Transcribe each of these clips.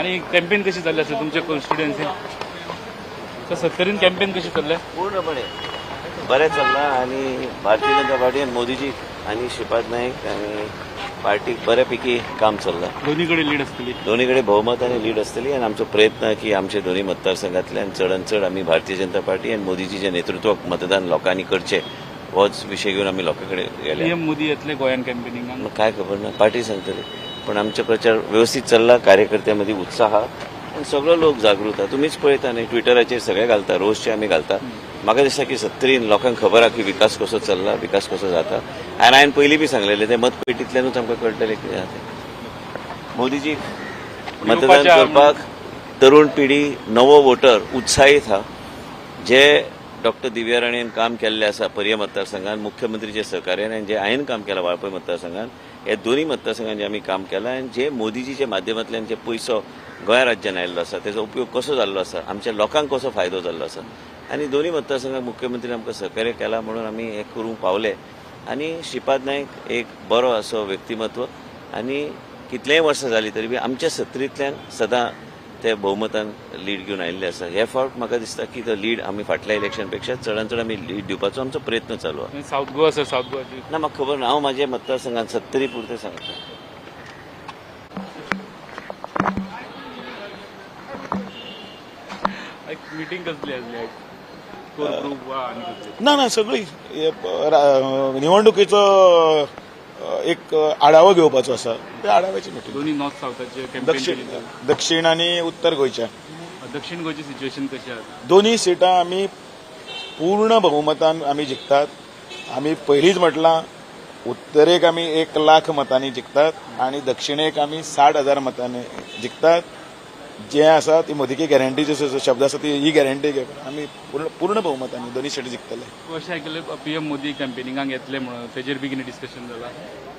आणि कॅम्पेन कशी चालली असेल तुमच्या कॉन्स्टिट्युएन्सी तर सत्तरीन कॅम्पेन कशी चाललंय? पूर्णपणे. बरें चल्लां आनी भारतीय जनता पार्टी आनी मोदीजी आनी श्रीपाद नाईक आनी पार्टीक बऱ्यापैकी काम चल्लां. दोन्हीकडे लीड असतील. दोन्ही कडेन भोवमत आनी लीड आसतली आनी आमचो प्रयत्न की आमचे दोन्ही मतदारसंघातल्यान चडांत चड आमी भारतीय जनता पार्टी आनी मोदीजीच्या नेतृत्वाक मतदान लोकांनी करचे. होच विशय घेवन आमी लोकां कडेन गेले पीएम मोदी येतले गोंयान कॅम्पेनिंगाक मग काय खबर ना? पार्टी सांगतली पण आमचो प्रचार व्यवस्थित चल्ला कार्यकर्त्यांमध्ये उत्साह. आणि सगळो लोक जागृत तुम्हीच पळयता न्ही. ट्विटराचेर सगळे घालता रोजचे आमी घालता. म्हाका दिसता की सत्तरीन लोकांक खबर आहा की विकास कसो चल्ला विकास कसो जाता. आनी हांवें पयलीं बी सांगलेलें ते मतपेटींतल्यानूच आमकां कळटलें कितें तें. मोदीजी मतदान करपाक तरुण पिढी नवो वोटर उत्साहीत हा. जे डॉक्टर दिव्या राणेन काम केल्लें आसा पर्या मतदारसंघात मुख्यमंत्रीचे सहकार्यान आनी जे हांवें काम केलां वाळपय मतदारसंघात हे दोन्ही मतदारसंघांनी जे आमी काम केलां आनी जे मोदीजीच्या माध्यमांतल्यान जे पयसो गोंय राज्यान आयिल्लो आसा तेजो उपयोग कसो जाल्लो आसा आमच्या लोकांक कसो फायदो जाल्लो आसा आनी दोन्ही मतदारसंघात मुख्यमंत्री आमकां सहकार्य केलां म्हणून आमी हें करूंक पावले. आनी श्रीपाद नायक एक बरो असो व्यक्तिमत्व आनी कितलेंय वर्सां जालीं तरी बी आमच्या सत्तरींतल्यान सदां ते भोवमतान लीड घेवन आयिल्ले आसा हे फावट म्हाका दिसता की तो लीड आमी फाटल्या इलेक्शनपेक्षा चडांत चड आमी लीड दिवपाचो आमचो प्रयत्न चालू आहा. साऊथ गोवा सर साऊथ गोवाची ना म्हाका खबर ना हांव म्हाज्या मतदारसंघात सत्तरी पुरते सांगता. मिटींग कसली असली कोर ग्रुप वा आणि कसली? ना ना सगळी निवडणुकीचो एक आढावा घेवपाचो आसा त्या आढाव्याची मिटींग दोन्ही नॉर्थ साऊथाचे दक्षिण दक्षिण आणि उत्तर गोंयच्या. दक्षिण गोयची सिच्युएशन कशी आहे? दोन्ही सिटां आमी पूर्ण बहुमतान आमी जिखतात आमी पयलींच म्हटलां उत्तरेक आमी एक लाख मतांनी जिखतात आणि दक्षिणेक आमी साठ हजार मतांनी जिखतात जे आसा ती मोदीकी गॅरंटीचे शब्द आसा ती ही गॅरंटी घेवन आमी पूर्ण पूर्ण बहुमतांनी दोन्ही सीट जिखतले अशें आयकलें पीएम मोदी कॅम्पेनिंगाक येतले म्हणून. तेजेर बी कितें डिस्कशन जाला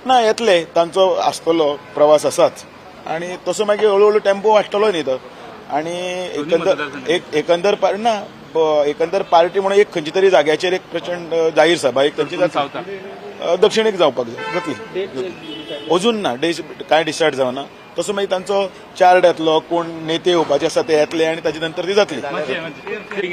ना येतले. तांचो आसतलो प्रवास आसाच आणि तसो मागीर हळूहळू टेम्पो वाडटलो न्ही तो आणि एकंदर एकंदर ना एकंदर पार्टी म्हणून एक खंयच्या तरी जाग्याचेर एक प्रचंड जाहीर सभा एक खंयची दक्षिणेक जावपाक जाय. जातली. अजून ना डे कांय डिसायड जावना तसो मागीर म्हणजे तांचो चार्ट येतलो कोण नेते येवपाचे आसा ते येतले आनी ताचे नंतर ती जातली. म्हणजे, म्हणजे.